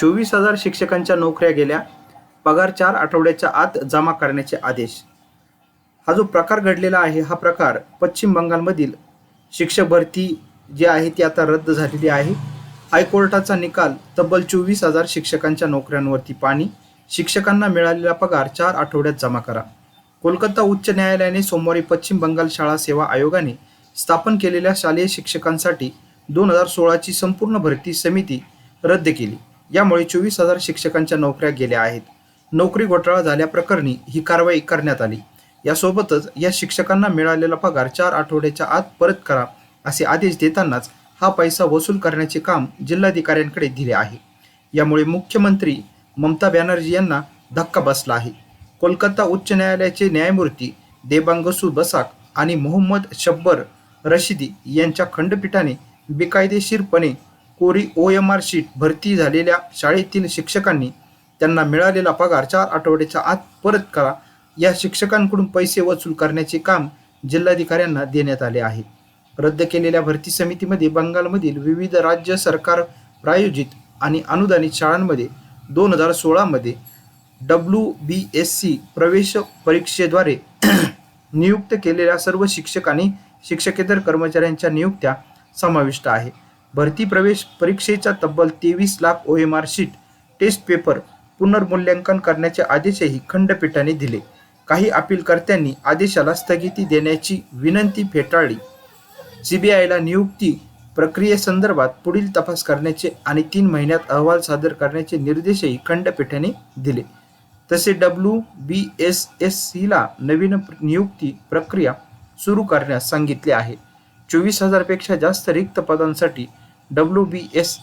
चोवीस हजार शिक्षकांच्या नोकऱ्या गेल्या. पगार चार आठवड्याच्या आत जमा करण्याचे आदेश. हा जो प्रकार घडलेला आहे हा प्रकार पश्चिम बंगालमधील शिक्षक भरती जी आहे ती आता रद्द झालेली आहे. हायकोर्टाचा निकाल तब्बल चोवीस हजार शिक्षकांच्या नोकऱ्यांवरती पाणी. शिक्षकांना मिळालेला पगार चार आठवड्यात जमा करा. कोलकाता उच्च न्यायालयाने सोमवारी पश्चिम बंगाल शाळा सेवा आयोगाने स्थापन केलेल्या शालेय शिक्षकांसाठी दोन हजार सोळाची संपूर्ण भरती समिती रद्द केली. यामुळे चोवीस हजार शिक्षकांच्या नोकऱ्या गेल्या आहेत. नोकरी घोटाळा झाल्याप्रकरणी ही कारवाई करण्यात आली. यासोबतच या शिक्षकांना मिळालेला पगार चार आठवड्याच्या आत परत करा असे आदेश देतानाच हा पैसा वसूल करण्याचे काम जिल्हाधिकाऱ्यांकडे दिले आहे. यामुळे मुख्यमंत्री ममता बॅनर्जी यांना धक्का बसला आहे. कोलकाता उच्च न्यायालयाचे न्यायमूर्ती देबांगसू बसाक आणि मोहम्मद शब्बर रशिदी यांच्या खंडपीठाने बेकायदेशीरपणे कोरी ओ एम आर शीट भरती झालेल्या शाळेतील शिक्षकांनी त्यांना मिळालेला पगार चार आठवड्याच्या आत परत करा. या शिक्षकांकडून पैसे वसूल करण्याचे काम जिल्हाधिकाऱ्यांना देण्यात आले आहे. रद्द केलेल्या भरती समितीमध्ये बंगालमधील विविध राज्य सरकार प्रायोजित आणि अनुदानित शाळांमध्ये दोन हजार सोळामध्ये डब्ल्यू बी एस सी प्रवेश परीक्षेद्वारे नियुक्त केलेल्या सर्व शिक्षक आणि शिक्षकेतर कर्मचाऱ्यांच्या नियुक्त्या समाविष्ट आहे. भरती प्रवेश परीक्षेच्या तब्बल तेवीस lakh O M R sheet test paper पुनर्मूल्यांकन करण्याचे आदेशही खंडपीठाने दिले. काही अपीलकर्त्यांनी आदेशाला स्थगिती देण्याची विनंती फेटाळली. सीबीआयला नियुक्ती प्रक्रियेसंदर्भात पुढील तपास करण्याचे आणि तीन महिन्यात अहवाल सादर करण्याचे निर्देशही खंडपीठाने दिले. तसे डब्ल्यू बी एस एस सीला नवीन नियुक्ती प्रक्रिया सुरू करण्यास सांगितले आहे. चोवीस हजारपेक्षा जास्त रिक्त पदांसाठी डब्ल्यू बी एस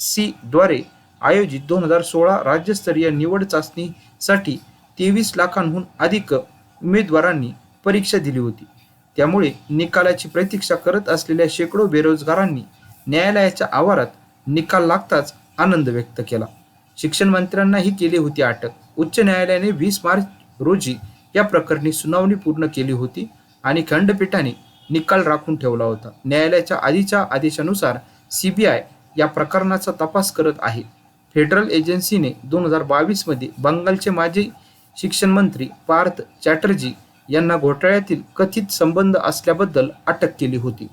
सीद्वारे आयोजित दोन हजार सोळा राज्यस्तरीय निवड चाचणीसाठी तेवीस लाखांहून अधिक उमेदवारांनी परीक्षा दिली होती. त्यामुळे निकालाची प्रतीक्षा करत असलेल्या शेकडो बेरोजगारांनी न्यायालयाच्या आवारात निकाल लागताच आनंद व्यक्त केला. शिक्षण मंत्र्यांनाही केली होती अटक. उच्च न्यायालयाने वीस मार्च रोजी या प्रकरणी सुनावणी पूर्ण केली होती आणि खंडपीठाने निकाल राखून ठेवला होता. न्यायालयाच्या आधीच्या आदेशानुसार सीबीआय या प्रकरणाचा तपास करत आहे. फेडरल एजन्सीने दोन हजार बावीसमध्ये बंगालचे माजी शिक्षण मंत्री पार्थ चॅटर्जी यांना घोटाळ्यातील कथित संबंध असल्याबद्दल अटक केली होती.